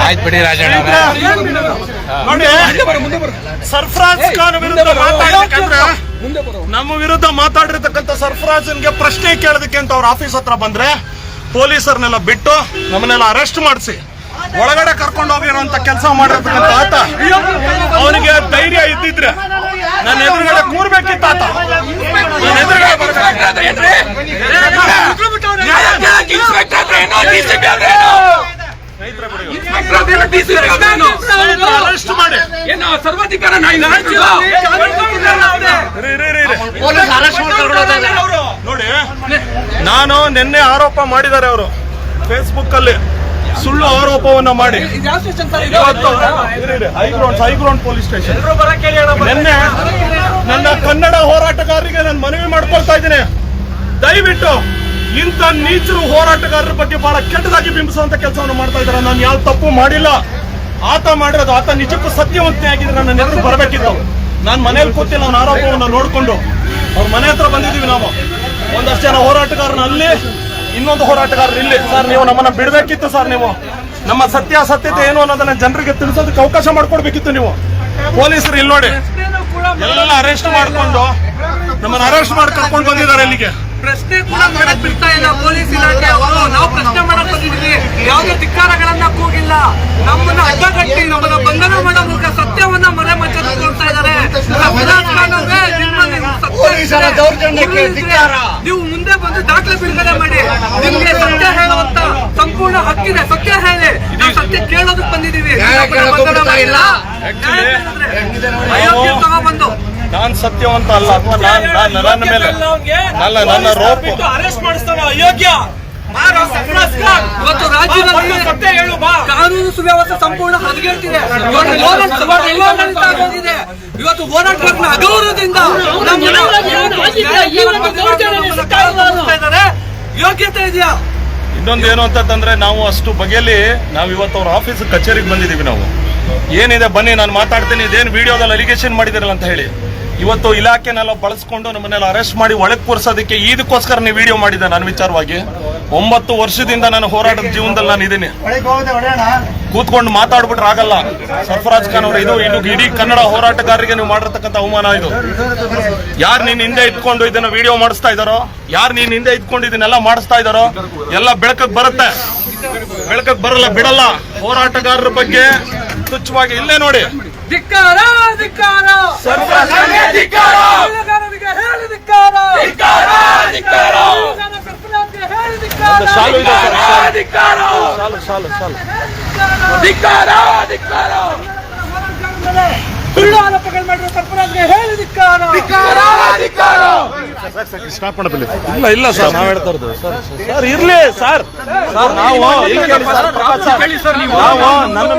ಆಯ್ತು ಬಿಡಿ ರಾಜಣ್ಣ ಸರ್ಫರಾಜ್ ಖಾನ್ ವಿರುದ್ಧ ಮಾತಾಡ್ಬೇಕಂದ್ರೆ ನಮ್ಮ ವಿರುದ್ಧ ಮಾತಾಡಿರ್ತಕ್ಕಂಥ ಸರ್ಫರಾಜ್ಗೆ ಪ್ರಶ್ನೆ ಕೇಳೋದಕ್ಕೆ ಅಂತ ಅವ್ರ ಆಫೀಸ್ ಹತ್ರ ಬಂದ್ರೆ ಪೊಲೀಸರ್ನೆಲ್ಲ ಬಿಟ್ಟು ನಮ್ಮನ್ನೆಲ್ಲ ಅರೆಸ್ಟ್ ಮಾಡಿಸಿ ಒಳಗಡೆ ಕರ್ಕೊಂಡು ಹೋಗಿರುವಂತ ಕೆಲಸ ಮಾಡಿರ್ತಕ್ಕಂಥ ಆತ ಅವನಿಗೆ ಧೈರ್ಯ ಇದ್ದಿದ್ರೆ ನನ್ನ ಎದುರುಗಡೆ ಕೂರ್ಬೇಕಿತ್ತಾತ ನನ್ನ ಎದುರುಗಡೆ ನೋಡಿ ನಾನು ನಿನ್ನೆ ಆರೋಪ ಮಾಡಿದ್ದಾರೆ ಅವರು. ಫೇಸ್ಬುಕ್ ಅಲ್ಲಿ ಸುಳ್ಳು ಆರೋಪವನ್ನ ಮಾಡಿ. High ground high ground police station. ನಿನ್ನೆ ನನ್ನ ಕನ್ನಡ ಹೋರಾಟಗಾರರಿಗೆ ನಾನು ಮನವಿ ಮಾಡ್ಕೊಳ್ತಾ ಇದ್ದೇನೆ. ದಯವಿಟ್ಟು ಇಂಥ ನೀಚರು ಹೋರಾಟಗಾರರ ಬಗ್ಗೆ ಬಹಳ ಕೆಟ್ಟದಾಗಿ ಬಿಂಬಿಸುವಂತ ಕೆಲಸವನ್ನು ಮಾಡ್ತಾ ಇದ್ದಾರೆ. ನಾನು ಯಾವ ತಪ್ಪು ಮಾಡಿಲ್ಲ. ಆತ ಮಾಡಿರೋದು ಆತ ನಿಜಕ್ಕೂ ಸತ್ಯವಂತೆ ಆಗಿದ್ರೆ ನನ್ನ ಎದುರು ಬರಬೇಕಿತ್ತು. ನಾನು ಮನೇಲಿ ಕೂತಿಲ್ಲ ಅವನ ಆರೋಪವನ್ನು ನೋಡಿಕೊಂಡು. ಅವ್ರ ಮನೆ ಹತ್ರ ಬಂದಿದ್ದೀವಿ ನಾವು. ಒಂದಷ್ಟು ಜನ ಹೋರಾಟಗಾರನ ಅಲ್ಲಿ, ಇನ್ನೊಂದು ಹೋರಾಟಗಾರರು ಇಲ್ಲಿ. ಸರ್, ನೀವು ನಮ್ಮನ್ನ ಬಿಡಬೇಕಿತ್ತು ಸರ್ ನೀವು. ನಮ್ಮ ಸತ್ಯಾಸತ್ಯತೆ ಏನು ಅನ್ನೋದನ್ನ ಜನರಿಗೆ ತಿಳಿಸೋದಕ್ಕೆ ಅವಕಾಶ ಮಾಡ್ಕೊಡ್ಬೇಕಿತ್ತು ನೀವು. ಪೊಲೀಸರು ಇಲ್ಲಿ ನೋಡಿ. ಎಲ್ಲ ಅರೆಸ್ಟ್ ಮಾಡ್ಕೊಂಡು ನಮ್ಮನ್ನ ಅರೆಸ್ಟ್ ಮಾಡಿ ಕರ್ಕೊಂಡು ಬಂದಿದ್ದಾರೆ ಇಲ್ಲಿಗೆ. ಪ್ರಶ್ನೆ ಕೂಡ ಮಾಡಕ್ ಬಿಡ್ತಾ ಇಲ್ಲ ಪೊಲೀಸ್ ಇಲಾಖೆ ಅವರು. ನಾವು ಪ್ರಶ್ನೆ ಮಾಡಕ್ ಬಂದಿದ್ವಿ ಯಾವುದೇ ಧಿಕ್ಕಾರಗಳನ್ನ ಕೂಗಿಲ್ಲ. ನಮ್ಮನ್ನ ಅಡ್ಡಗಟ್ಟಿ ನಮ್ಮನ್ನ ಬಂಧನ ಮಾಡೋ ಮೂಲಕ ಸತ್ಯವನ್ನ ಮನೆ ಮಚ್ಚ ತಗೊಳ್ತಾ ಇದ್ದಾರೆ. ನೀವು ಮುಂದೆ ಬಂದು ದಾಖಲೆ ಬಿಡುಗಡೆ ಮಾಡಿ. ನಿಮ್ಗೆ ಸತ್ಯ ಹೇಳುವಂತ ಸಂಪೂರ್ಣ ಹಕ್ಕಿದೆ. ಸತ್ಯ ಹೇಳಿ. ನಾವು ಸತ್ಯ ಕೇಳೋದಕ್ಕೆ ನ್ಯಾಯ ಕೇಳೋಕ್ಕೂ ಬಿಡ್ತಾ ಇಲ್ಲ. ನ್ಯಾಯ ಕೇಳಿದ್ರೆ ಅಯೋಗ್ಯ ತಗೊಬಂದು ನಾನ್ ಸತ್ಯವಂತ ಅಲ್ಲ ಅಥವಾ ನಾನ್ ನಾನ್ ನನ್ನ ಮೇಲೆ ನನ್ನ ನನ್ನ ರೋಪ್ ಅರೆಸ್ಟ್ ಮಾಡಿಸ್ತಾನ? ಅಯೋಗ್ಯ! ಇವತ್ತು ರಾಜ್ಯದಲ್ಲಿ ಕಾನೂನು ಸುವ್ಯವಸ್ಥೆ ಸಂಪೂರ್ಣ ಹದಗೆಟ್ಟಿದೆ. ಇವತ್ತು ಹೋರಾಟಗಾರನ ಅಗೌರವದಿಂದ. ಯೋಗ್ಯತೆ ಇದೆಯಾ? ಇನ್ನೊಂದು ಏನು ಅಂತಂದ್ರೆ ನಾವು ಅಷ್ಟು ಬಗೆಯಲ್ಲಿ ನಾವು ಇವತ್ತು ಅವ್ರ ಆಫೀಸ್ ಕಚೇರಿಗೆ ಬಂದಿದ್ದೀವಿ ನಾವು. ಏನಿದೆ ಬನ್ನಿ ನಾನು ಮಾತಾಡ್ತೀನಿ. ಇದೇನು ವಿಡಿಯೋದಲ್ಲಿ ಅಲಿಗೇಷನ್ ಮಾಡಿದಿರಲ್ಲ ಅಂತ ಹೇಳಿ. ಇವತ್ತು ಇಲಾಖೆನೆಲ್ಲ ಬಳಸ್ಕೊಂಡು ನಮ್ಮನ್ನೆಲ್ಲ ಅರೆಸ್ಟ್ ಮಾಡಿ ಒಳಗೆ ಕೂರಿಸೋದಕ್ಕೆ ಇದಕ್ಕೋಸ್ಕರ ನೀವು ವಿಡಿಯೋ ಮಾಡಿದ್ದೆ ನನ್ನ ವಿಚಾರವಾಗಿ. ಒಂಬತ್ತು ವರ್ಷದಿಂದ ನಾನು ಹೋರಾಟದ ಜೀವನದಲ್ಲಿ ನಾನು ಇದ್ದೀನಿ ಕೂತ್ಕೊಂಡು ಮಾತಾಡ್ಬಿಟ್ರೆ ಆಗಲ್ಲ. ಸರ್ಫರಾಜ್ ಖಾನ್ ಅವರು ಇದು ಇದು ಇಡೀ ಕನ್ನಡ ಹೋರಾಟಗಾರರಿಗೆ ನೀವು ಮಾಡಿರ್ತಕ್ಕಂಥ ಅವಮಾನ ಇದು. ಯಾರು ನೀನ್ ಹಿಂದೆ ಇಟ್ಕೊಂಡು ಇದನ್ನ ವಿಡಿಯೋ ಮಾಡಿಸ್ತಾ ಇದ್ದಾರೋ ಯಾರು ನೀನ್ ಹಿಂದೆ ಇಟ್ಕೊಂಡು ಇದನ್ನೆಲ್ಲ ಮಾಡಿಸ್ತಾ ಇದ್ದಾರೋ ಎಲ್ಲ ಬೆಳಕಕ್ಕೆ ಬರುತ್ತೆ. ಬೆಳಕಕ್ಕೆ ಬರಲ್ಲ ಬಿಡಲ್ಲ. ಹೋರಾಟಗಾರರ ಬಗ್ಗೆ ತುಚ್ಛವಾಗಿ ಇಲ್ಲೇ ನೋಡಿ ಧಿಕ್ಕಾರ ಧಿಕ್ಕಾರ ಬೆಳೆಗಾರರಿಗೆ ಹೇಳಿ ಧಿಕ್ಕಾರ ಬೆಳೆಗಾರ ಇದೆ ಸುಳ್ಳು ಆರೋಪಗಳು ಮಾಡಿರೋ ಸರ್ಪರಾಜ್ಗೆ ಹೇಳಿ ಧಿಕ್ಕಾರ. ಇಲ್ಲ ಇಲ್ಲ ಸರ್. ನಾವ್ ಹೇಳ್ತಾ ಇರೋದು ಸರ್ ಸರ್ ಇರ್ಲಿ ಸರ್. ಸರ್ ನಾವು ನಾವು. ನನ್ನ